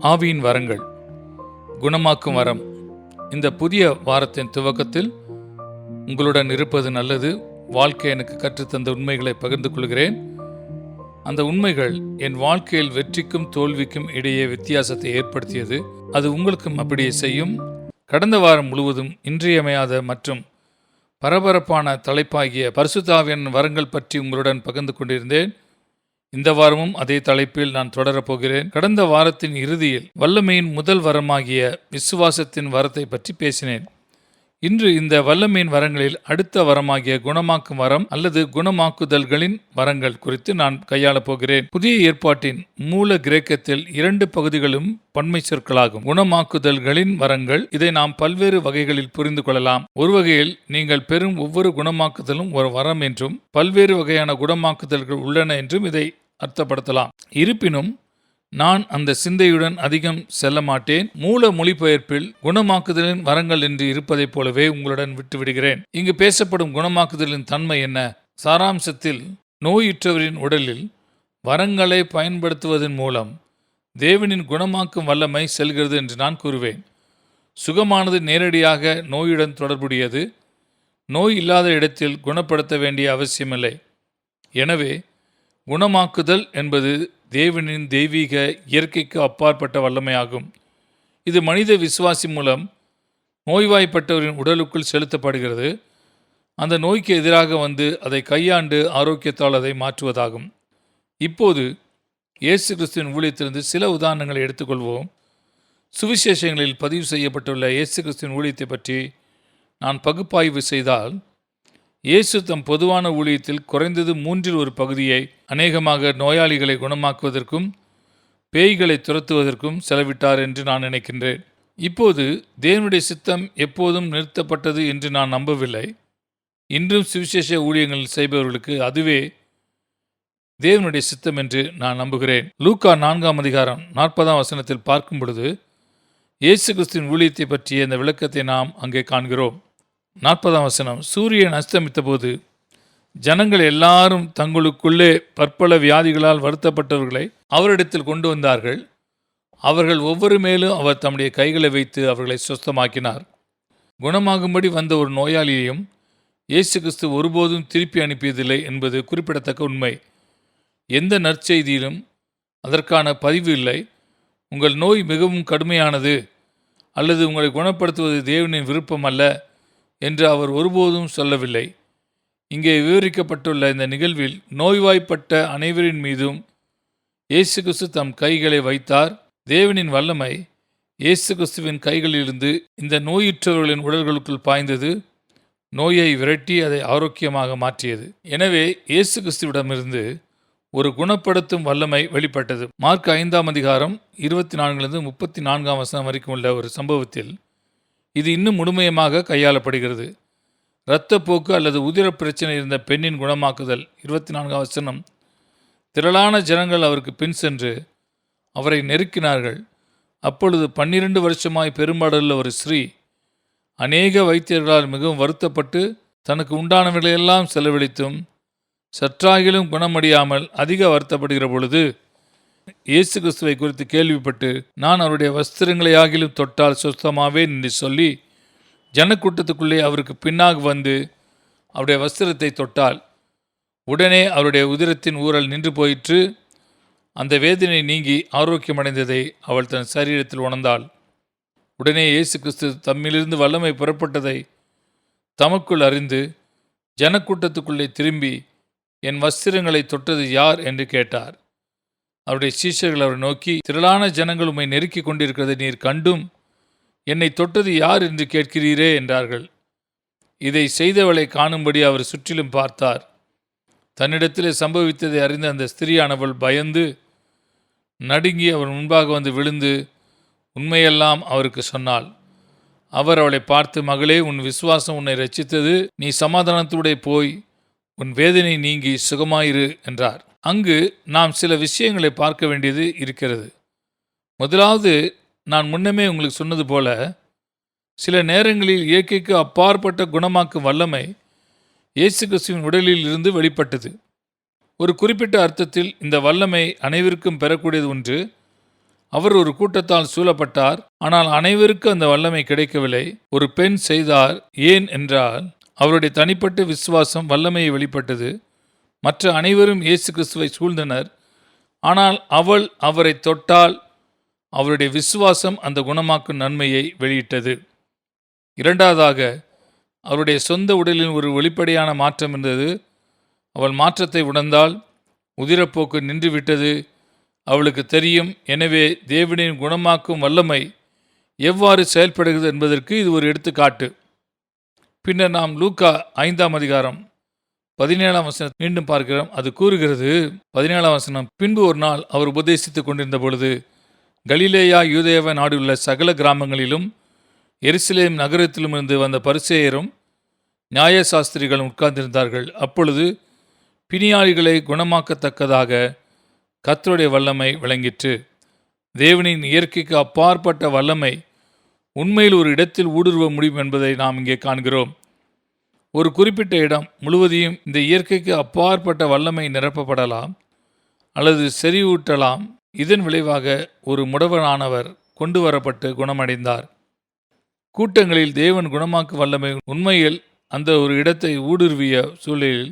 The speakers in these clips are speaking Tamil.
ஆவியின் வரங்கள். குணமாக்கும் வரம். இந்த புதிய வாரத்தின் துவக்கத்தில் உங்களுடன் இருப்பது நல்லது. வாழ்க்கை எனக்கு கற்றுத்தந்த உண்மைகளை பகிர்ந்து கொள்கிறேன். அந்த உண்மைகள் என் வாழ்க்கையில் வெற்றிக்கும் தோல்விக்கும் இடையே வித்தியாசத்தை ஏற்படுத்தியது. அது உங்களுக்கும் அப்படியே செய்யும். கடந்த வாரம் முழுவதும் இன்றியமையாத மற்றும் பரபரப்பான தலைப்பாகிய பரிசுத்தாவின் வரங்கள் பற்றி உங்களுடன் பகிர்ந்து கொண்டிருந்தேன். இந்த வாரமும் அதே தலைப்பில் நான் தொடரப் போகிறேன். கடந்த வாரத்தின் இறுதியில் வல்லமையின் முதல் வரமாகிய விசுவாசத்தின் வரத்தை பற்றி பேசினேன். இன்று இந்த வல்லமையின் வரங்களில் அடுத்த வரமாகிய குணமாக்கும் வரம் அல்லது குணமாக்குதல்களின் வரங்கள் குறித்து நான் கையாளப் போகிறேன். புதிய ஏற்பாட்டின் மூல கிரேக்கத்தில் இரண்டு பகுதிகளும் பன்மை சொற்களாகும். குணமாக்குதல்களின் வரங்கள் இதை நாம் பல்வேறு வகைகளில் புரிந்து கொள்ளலாம். ஒரு வகையில் நீங்கள் பெறும் ஒவ்வொரு குணமாக்குதலும் ஒரு வரம் என்றும் பல்வேறு வகையான குணமாக்குதல்கள் உள்ளன என்றும் இதை அர்த்தப்படுத்தலாம். இருப்பினும் நான் அந்த சிந்தையுடன் அதிகம் செல்ல மாட்டேன். மூல மொழிபெயர்ப்பில் குணமாக்குதலின் வரங்கள் என்று இருப்பதைப் போலவே உங்களுடன் விட்டுவிடுகிறேன். இங்கு பேசப்படும் குணமாக்குதலின் தன்மை என்ன? சாராம்சத்தில் நோயுற்றவரின் உடலில் வரங்களை பயன்படுத்துவதன் மூலம் தேவனின் குணமாக்கும் வல்லமை செல்கிறது என்று நான் கூறுவேன். சுகமானது நேரடியாக நோயுடன் தொடர்புடையது. நோய் இல்லாத இடத்தில் குணப்படுத்த வேண்டிய அவசியமில்லை. எனவே குணமாக்குதல் என்பது தேவனின் தெய்வீக இயற்கைக்கு அப்பாற்பட்ட வல்லமையாகும். இது மனித விசுவாசி மூலம் நோய்வாய்ப்பட்டவரின் உடலுக்குள் செலுத்தப்படுகிறது. அந்த நோய்க்கு எதிராக வந்து அதை கையாண்டு ஆரோக்கியத்தால் அதை மாற்றுவதாகும். இப்போது இயேசு கிறிஸ்துவின் ஊழியத்திலிருந்து சில உதாரணங்களை எடுத்துக்கொள்வோம். சுவிசேஷங்களில் பதிவு செய்யப்பட்டுள்ள இயேசு கிறிஸ்துவின் ஊழியத்தை பற்றி நான் பகுப்பாய்வு செய்தால் இயேசு தம் பொதுவான ஊழியத்தில் குறைந்தது மூன்றில் ஒரு பகுதியை அநேகமாக நோயாளிகளை குணமாக்குவதற்கும் பேய்களை துரத்துவதற்கும் செலவிட்டார் என்று நான் நினைக்கின்றேன். இப்போது தேவனுடைய சித்தம் எப்போதும் நிறுத்தப்பட்டது என்று நான் நம்பவில்லை. இன்றும் சுவிசேஷ ஊழியங்கள் செய்பவர்களுக்கு அதுவே தேவனுடைய சித்தம் என்று நான் நம்புகிறேன். லூக்கா நான்காம் அதிகாரம் நாற்பதாம் வசனத்தில் பார்க்கும் பொழுது இயேசு கிறிஸ்துவின் ஊழியத்தை பற்றிய இந்த விளக்கத்தை நாம் அங்கே காண்கிறோம். நாற்பதாம் வசனம் சூரியன் அஸ்தமித்த போது ஜனங்கள் எல்லாரும் தங்களுக்குள்ளே பற்பல வியாதிகளால் வருத்தப்பட்டவர்களை அவரிடத்தில் கொண்டு வந்தார்கள். அவர்கள் ஒவ்வொரு மேலும் அவர் தம்முடைய கைகளை வைத்து அவர்களை சுஸ்தமாக்கினார். குணமாகும்படி வந்த ஒரு நோயாளியையும் இயேசு கிறிஸ்து ஒருபோதும் திருப்பி அனுப்பியதில்லை என்பது குறிப்பிடத்தக்க உண்மை. எந்த நற்செய்தியிலும் அதற்கான பதிவு இல்லை. உங்கள் நோய் மிகவும் கடுமையானது அல்லது உங்களை குணப்படுத்துவது தேவனின் விருப்பம் அல்ல. என்று அவர் ஒருபோதும் சொல்லவில்லை. இங்கே விவரிக்கப்பட்டுள்ள இந்த நிகழ்வில் நோய்வாய்ப்பட்ட அனைவரின் மீதும் இயேசு கிறிஸ்து தம் கைகளை வைத்தார். தேவனின் வல்லமை இயேசு கிறிஸ்துவின் கைகளிலிருந்து இந்த நோயுற்றவர்களின் உடல்களுக்குள் பாய்ந்தது. நோயை விரட்டி அதை ஆரோக்கியமாக மாற்றியது. எனவே இயேசு கிறிஸ்துவிடமிருந்து ஒரு குணப்படுத்தும் வல்லமை வெளிப்பட்டது. மார்க் ஐந்தாம் அதிகாரம் இருபத்தி நான்கிலிருந்து முப்பத்தி நான்காம் வசனம் வரைக்கும் உள்ள ஒரு சம்பவத்தில் இது இன்னும் முழுமையமாக கையாளப்படுகிறது. இரத்தப்போக்கு அல்லது உதிர பிரச்சனை இருந்த பெண்ணின் குணமாக்குதல் இருபத்தி நான்காம் வசனம். திரளான ஜனங்கள் அவருக்கு பின் சென்று அவரை நெருக்கினார்கள். அப்பொழுது பன்னிரண்டு வருஷமாய் பெரும்பாடுள்ள ஒரு ஸ்ரீ அநேக வைத்தியர்களால் மிகவும் வருத்தப்பட்டு தனக்கு உண்டானவர்களையெல்லாம் செலவழித்தும் சற்றாகிலும் குணமடையாமல் அதிக வருத்தப்படுகிற பொழுது இயேசு கிறிஸ்துவை குறித்து கேள்விப்பட்டு நான் அவருடைய வஸ்திரங்களை ஆகிலும் தொட்டால் சுத்தமாவே என்று சொல்லி ஜனக்கூட்டத்துக்குள்ளே அவருக்கு பின்னாக வந்து அவருடைய வஸ்திரத்தை தொட்டால் உடனே அவருடைய உதிரத்தின் ஊரல் நின்று போயிற்று. அந்த வேதனை நீங்கி ஆரோக்கியமடைந்ததை அவள் தன் சரீரத்தில் உணர்ந்தாள். உடனே இயேசு கிறிஸ்து தம்மிலிருந்து வல்லமை புறப்பட்டதை தமக்குள் அறிந்து ஜனக்கூட்டத்துக்குள்ளே திரும்பி என் வஸ்திரங்களை தொட்டது யார்? என்று கேட்டார். அவருடைய சீஷர்கள் அவரை நோக்கி திரளான ஜனங்கள் உம்மை நெருக்கிக் கொண்டிருக்கிறதை நீர் கண்டும். என்னை தொட்டது யார் என்று கேட்கிறீரே? என்றார்கள். இதை செய்தவளை காணும்படி அவர் சுற்றிலும் பார்த்தார். தன்னிடத்திலே சம்பவித்ததை அறிந்த அந்த ஸ்திரியானவள் பயந்து நடுங்கி அவர் முன்பாக வந்து விழுந்து உண்மையெல்லாம் அவருக்கு சொன்னாள். அவர் அவளை பார்த்து மகளே உன் விசுவாசம் உன்னை ரச்சித்தது நீ சமாதானத்தோടെ போய் உன் வேதனை நீங்கி சுகமாயிரு என்றார். அங்கு நாம் சில விஷயங்களை பார்க்க வேண்டியது இருக்கிறது. முதலாவது நான் முன்னமே உங்களுக்கு சொன்னது போல சில நேரங்களில் இயற்கைக்கு அப்பாற்பட்ட குணமாக்கும் வல்லமை இயேசு கிறிஸ்துவின் உடலில் இருந்து வெளிப்பட்டது. ஒரு குறிப்பிட்ட அர்த்தத்தில் இந்த வல்லமை அனைவருக்கும் பெறக்கூடியது ஒன்று அவர் ஒரு கூட்டத்தால் சூழப்பட்டார் ஆனால் அனைவருக்கும் அந்த வல்லமை கிடைக்கவில்லை. ஒரு பெண் செய்தார் ஏன் என்றால் அவருடைய தனிப்பட்ட விசுவாசம் வல்லமையை வெளிப்பட்டது. மற்ற அனைவரும் இயேசு கிறிஸ்துவை சூழ்ந்தனர். ஆனால் அவள் அவரை தொட்டால் அவருடைய விசுவாசம் அந்த குணமாக்கும் நன்மையை வெளியிட்டது. இரண்டாவதாக அவருடைய சொந்த உடலில் ஒரு வெளிப்படையான மாற்றம் இருந்தது. அவள் மாற்றத்தை உணர்ந்தால் உதிரப்போக்கு நின்றுவிட்டது. அவளுக்கு தெரியும் எனவே தேவனின் குணமாக்கும் வல்லமை எவ்வாறு செயல்படுகிறது என்பதற்கு இது ஒரு எடுத்துக்காட்டு. பின்னர் நாம் லூக்கா ஐந்தாம் அதிகாரம் பதினேழாம் வசனம் மீண்டும் பார்க்கிறோம். அது கூறுகிறது பதினேழாம் வசனம் பின்பு ஒரு நாள் அவர் உபதேசித்துக் கொண்டிருந்த பொழுது கலிலேயா யூதேவ நாடுள்ள சகல கிராமங்களிலும் எருசலேம் நகரத்திலும் இருந்து வந்த பரிசேயரும் நியாயசாஸ்திரிகளும் உட்கார்ந்திருந்தார்கள். அப்பொழுது பிணியாளிகளை குணமாக்கத்தக்கதாக கத்தருடைய வல்லமை விளங்கிற்று. தேவனின் இயற்கைக்கு அப்பாற்பட்ட வல்லமை உண்மையில் ஒரு இடத்தில் ஊடுருவ முடியும் என்பதை நாம் இங்கே காண்கிறோம். ஒரு குறிப்பிட்ட இடம் முழுவதையும் இந்த இயற்கைக்கு அப்பாற்பட்ட வல்லமை நிரப்பப்படலாம் அல்லது செறிவூட்டலாம். இதன் விளைவாக ஒரு முடவனானவர் கொண்டு வரப்பட்டு குணமடைந்தார். கூட்டங்களில் தேவன் குணமாக்கு வல்லமை உண்மையில் அந்த ஒரு இடத்தை ஊடுருவிய சூழலில்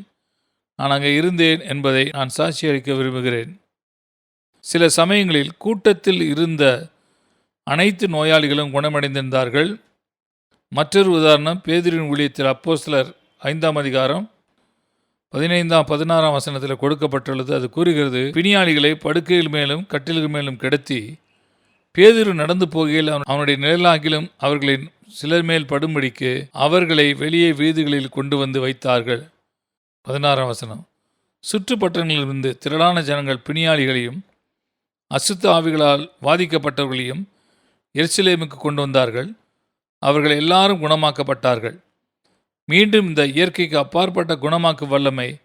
நான் அங்கே இருந்தேன் என்பதை நான் சாட்சியளிக்க விரும்புகிறேன். சில சமயங்களில் கூட்டத்தில் இருந்த அனைத்து நோயாளிகளும் குணமடைந்திருந்தார்கள். மற்றொரு உதாரணம் பேதிரின் ஊழியத்தில் அப்போஸ்லர் ஐந்தாம் அதிகாரம் பதினைந்தாம் பதினாறாம் வசனத்தில் கொடுக்கப்பட்டுள்ளது. அது கூறுகிறது பிணியாளிகளை படுக்கையில் மேலும் கட்டில்கள் மேலும் கிடத்தி பேதிரு நடந்து போகையில் அவன் அவனுடைய நிழலாகிலும் அவர்களின் சிலர் மேல் படும்படிக்கு அவர்களை வெளியே வீதிகளில் கொண்டு வந்து வைத்தார்கள். பதினாறாம் வசனம் சுற்றுப்பட்டணங்களிலிருந்து திரளான ஜனங்கள் பிணியாளிகளையும் அசுத்த ஆவிகளால் பாதிக்கப்பட்டவர்களையும் எருசலேமுக்கு கொண்டு வந்தார்கள். அவர்கள் எல்லாரும் குணமாக்கப்பட்டார்கள். மீண்டும் இந்த இயற்கைக்கு அப்பாற்பட்ட குணமாக்கு வல்லமை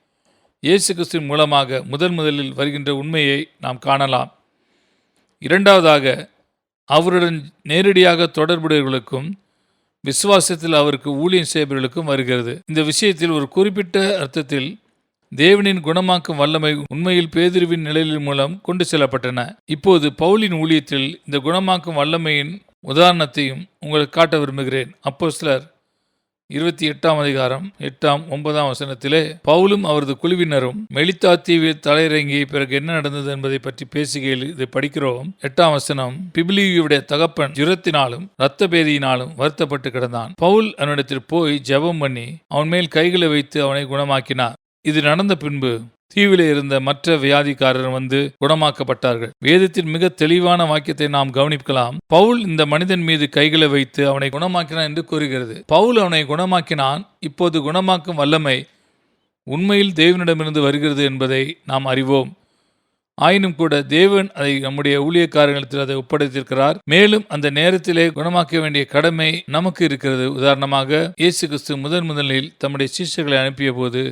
இயேசு கிறிஸ்துவின் மூலமாக முதன் முதலில் வருகின்ற உண்மையை நாம் காணலாம். இரண்டாவதாக அவருடன் நேரடியாக தொடர்புடையவர்களுக்கும் விசுவாசத்தில் அவருக்கு ஊழியம் செய்பவர்களுக்கும் வருகிறது. இந்த விஷயத்தில் ஒரு குறிப்பிட்ட அர்த்தத்தில் தேவனின் குணமாக்கும் வல்லமை உண்மையில் பேதிருவின் நிலையில் மூலம் கொண்டு செல்லப்பட்டன. இப்போது பவுலின் ஊழியத்தில் இந்த குணமாக்கும் வல்லமையின் உதாரணத்தையும் உங்களுக்கு காட்ட விரும்புகிறேன். அப்போ சிலர் இருபத்தி எட்டாம் அதிகாரம் எட்டாம் ஒன்பதாம் வசனத்திலே பவுலும் அவரது குழுவினரும் மெலித்தா தீவில் தலையிறங்கி பிறகு என்ன நடந்தது என்பதை பற்றி பேசுகையில் இதை படிக்கிறோம். எட்டாம் வசனம் பிபிலியுடைய தகப்பன் ஜுரத்தினாலும் இரத்த பேதியினாலும் வருத்தப்பட்டு கிடந்தான். பவுல் அவனிடத்தில் போய் ஜெபம் பண்ணி அவன் மேல் கைகளை வைத்து அவனை குணமாக்கினார். இது நடந்த பின்பு தீவிலே இருந்த மற்ற வியாதிக்காரர் வந்து குணமாக்கப்பட்டார்கள். வேதத்தின் மிக தெளிவான வாக்கியத்தை நாம் கவனிக்கலாம். பவுல் இந்த மனிதன் மீது கைகளை வைத்து அவனை குணமாக்கினான் என்று கூறுகிறது. பவுல் அவனை குணமாக்கினான் இப்போது குணமாக்கும் வல்லமை உண்மையில் தேவனிடமிருந்து வருகிறது என்பதை நாம் அறிவோம். ஆயினும் கூட தேவன் அதை நம்முடைய ஊழியக்காரங்களிடத்தில் அதை ஒப்படைத்திருக்கிறார். மேலும் அந்த நேரத்திலே குணமாக்க வேண்டிய கடமை நமக்கு இருக்கிறது. உதாரணமாக இயேசு கிறிஸ்து முதன் முதலில் தம்முடைய சீசர்களை அனுப்பிய போது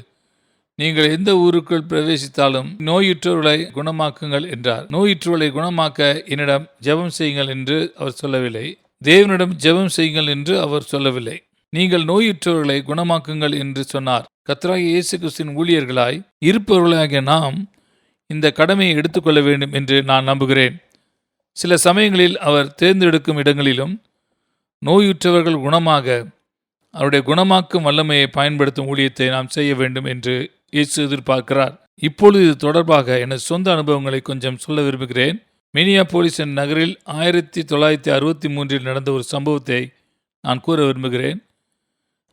நீங்கள் எந்த ஊருக்குள் பிரவேசித்தாலும் நோயுற்றவர்களை குணமாக்குங்கள் என்றார். நோயுற்றவர்களை குணமாக்க என்னிடம் ஜெபம் செய்யுங்கள் என்று அவர் சொல்லவில்லை. தேவனிடம் ஜெபம் செய்யுங்கள் என்று அவர் சொல்லவில்லை. நீங்கள் நோயுற்றவர்களை குணமாக்குங்கள் என்று சொன்னார். கத்ராகி இயேசு கிறிஸ்தின் ஊழியர்களாய் இருப்பவர்களாகிய நாம் இந்த கடமையை எடுத்துக்கொள்ள வேண்டும் என்று நான் நம்புகிறேன். சில சமயங்களில் அவர் தேர்ந்தெடுக்கும் இடங்களிலும் நோயுற்றவர்கள் குணமாக அவருடைய குணமாக்கும் வல்லமையை பயன்படுத்தும் ஊழியத்தை நாம் செய்ய வேண்டும் என்று இயேசு எதிர்பார்க்கிறார். இப்பொழுது இது தொடர்பாக எனது சொந்த அனுபவங்களை கொஞ்சம் சொல்ல விரும்புகிறேன். மினியா போலீசன் நகரில் ஆயிரத்தி தொள்ளாயிரத்தி அறுபத்தி மூன்றில் நடந்த ஒரு சம்பவத்தை நான் கூற விரும்புகிறேன்.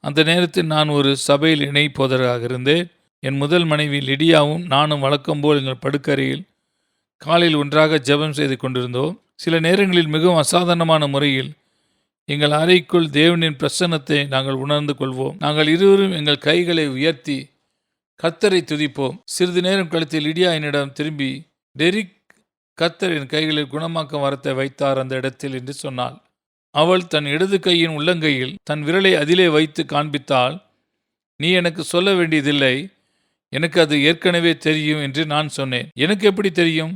அந்த நேரத்தில் நான் ஒரு சபையில் இணை போதராக இருந்தேன். என் முதல் மனைவி லிடியாவும் நானும் வழக்கம்போல் எங்கள் படுக்கறையில் காலையில் ஒன்றாக ஜெபம் செய்து கொண்டிருந்தோம். சில நேரங்களில் மிகவும் அசாதாரணமான முறையில் எங்கள் அறைக்குள் தேவனின் பிரசன்னத்தை நாங்கள் உணர்ந்து கொள்வோம். நாங்கள் இருவரும் எங்கள் கைகளை உயர்த்தி கத்தரை துதிப்போம். சிறிது நேரம் கழித்து லிடியா என்னிடம் திரும்பி டெரிக் கத்தரின் என் கைகளில் குணமாக்கும் வரத்தை வைத்தார் அந்த இடத்தில் என்று சொன்னாள். அவள் தன் இடது கையின் உள்ளங்கையில் தன் விரலை அதிலே வைத்து காண்பித்தால் நீ எனக்கு சொல்ல வேண்டியதில்லை. எனக்கு அது ஏற்கனவே தெரியும் என்று நான் சொன்னேன். எனக்கு எப்படி தெரியும்?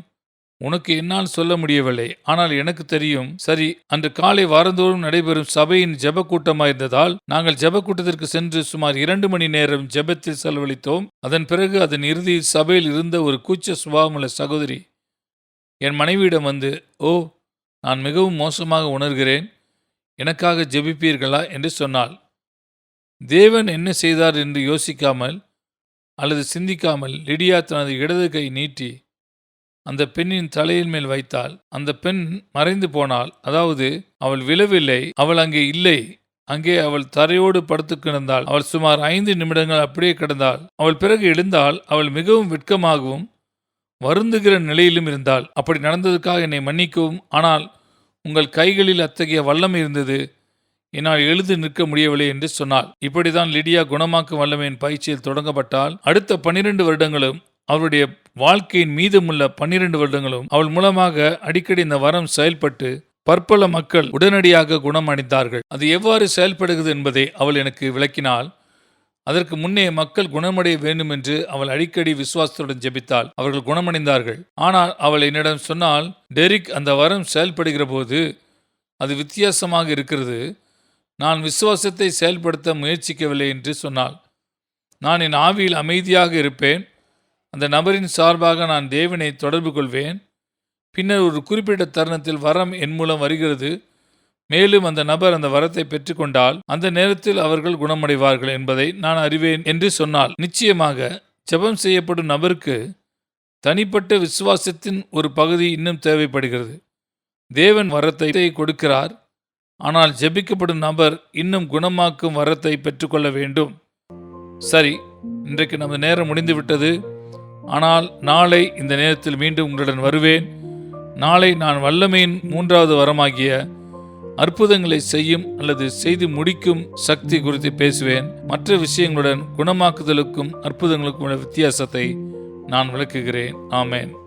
உனக்கு என்னால் சொல்ல முடியவில்லை. ஆனால் எனக்கு தெரியும். சரி அன்று காலை வாரந்தோறும் நடைபெறும் சபையின் ஜப கூட்டமாயிருந்ததால் நாங்கள் ஜப கூட்டத்திற்கு சென்று சுமார் இரண்டு மணி நேரம் ஜெபத்தில் செலவழித்தோம். அதன் பிறகு அதன் இறுதியில் சபையில் இருந்த ஒரு கூச்ச சுபாவமுள்ள சகோதரி என் மனைவியிடம் வந்து ஓ நான் மிகவும் மோசமாக உணர்கிறேன். எனக்காக ஜெபிப்பீர்களா? என்று சொன்னாள். தேவன் என்ன செய்தார்? என்று யோசிக்காமல் அல்லது சிந்திக்காமல் லிடியா தனது இடது கை நீட்டி அந்த பெண்ணின் தலையின் மேல் வைத்தாள். அந்த பெண் மறைந்து போனாள். அதாவது அவள் விழவில்லை அவள் அங்கே இல்லை. அங்கே அவள் தரையோடு படுத்து கிடந்தாள். அவள் சுமார் ஐந்து நிமிடங்கள் அப்படியே கிடந்தாள். அவள் பிறகு எழுந்தால் அவள் மிகவும் வெட்கமாகவும் வருந்துகிற நிலையிலும் இருந்தாள். அப்படி நடந்ததுக்காக என்னை மன்னிக்கவும். ஆனால் உங்கள் கைகளில் அத்தகைய வல்லமை இருந்தது. என்னால் எழுந்து நிற்க முடியவில்லை என்று சொன்னாள். இப்படிதான் லிடியா குணமாக்கும் வல்லமையின் பயிற்சியில் தொடங்கப்பட்டால் அடுத்த பன்னிரண்டு வருடங்களும் அவருடைய வாழ்க்கையின் மீதமுள்ள பன்னிரண்டு வருடங்களும் அவள் மூலமாக அடிக்கடி இந்த வரம் செயல்பட்டு பற்பல மக்கள் உடனடியாக குணமடைந்தார்கள். அது எவ்வாறு செயல்படுகிறது என்பதை அவள் எனக்கு விளக்கினாள் அதற்கு முன்னே மக்கள் குணமடைய வேண்டும் என்று அவள் அடிக்கடி விசுவாசத்துடன் ஜெபித்தாள். அவர்கள் குணமடைந்தார்கள். ஆனால் அவள் என்னிடம் சொன்னால் டெரிக் அந்த வரம் செயல்படுகிற போது அது வித்தியாசமாக இருக்கிறது. நான் விசுவாசத்தை செயல்படுத்த முயற்சிக்கவில்லை என்று சொன்னாள். நான் என் ஆவியில் அமைதியாக இருப்பேன். அந்த நபரின் சார்பாக நான் தேவனை தொடர்பு கொள்வேன். பின்னர் ஒரு குறிப்பிட்ட தருணத்தில் வரம் என் மூலம் வருகிறது. மேலும் அந்த நபர் அந்த வரத்தை பெற்றுக்கொண்டால் அந்த நேரத்தில் அவர்கள் குணமடைவார்கள் என்பதை நான் அறிவேன் என்று சொன்னால் நிச்சயமாக ஜெபம் செய்யப்படும் நபருக்கு தனிப்பட்ட விசுவாசத்தின் ஒரு பகுதி இன்னும் தேவைப்படுகிறது. தேவன் வரத்தை கொடுக்கிறார். ஆனால் ஜெபிக்கப்படும் நபர் இன்னும் குணமாக்கும் வரத்தை பெற்றுக்கொள்ள வேண்டும். சரி இன்றைக்கு நமது நேரம் முடிந்துவிட்டது. ஆனால் நாளை இந்த நேரத்தில் மீண்டும் உங்களுடன் வருவேன். நாளை நான் வல்லமையின் மூன்றாவது வரமாகிய அற்புதங்களை செய்யும் அல்லது செய்து முடிக்கும் சக்தி குறித்து பேசுவேன். மற்ற விஷயங்களுடன் குணமாக்குதலுக்கும் அற்புதங்களுக்கும் உள்ள வித்தியாசத்தை நான் விளக்குகிறேன். ஆமேன்.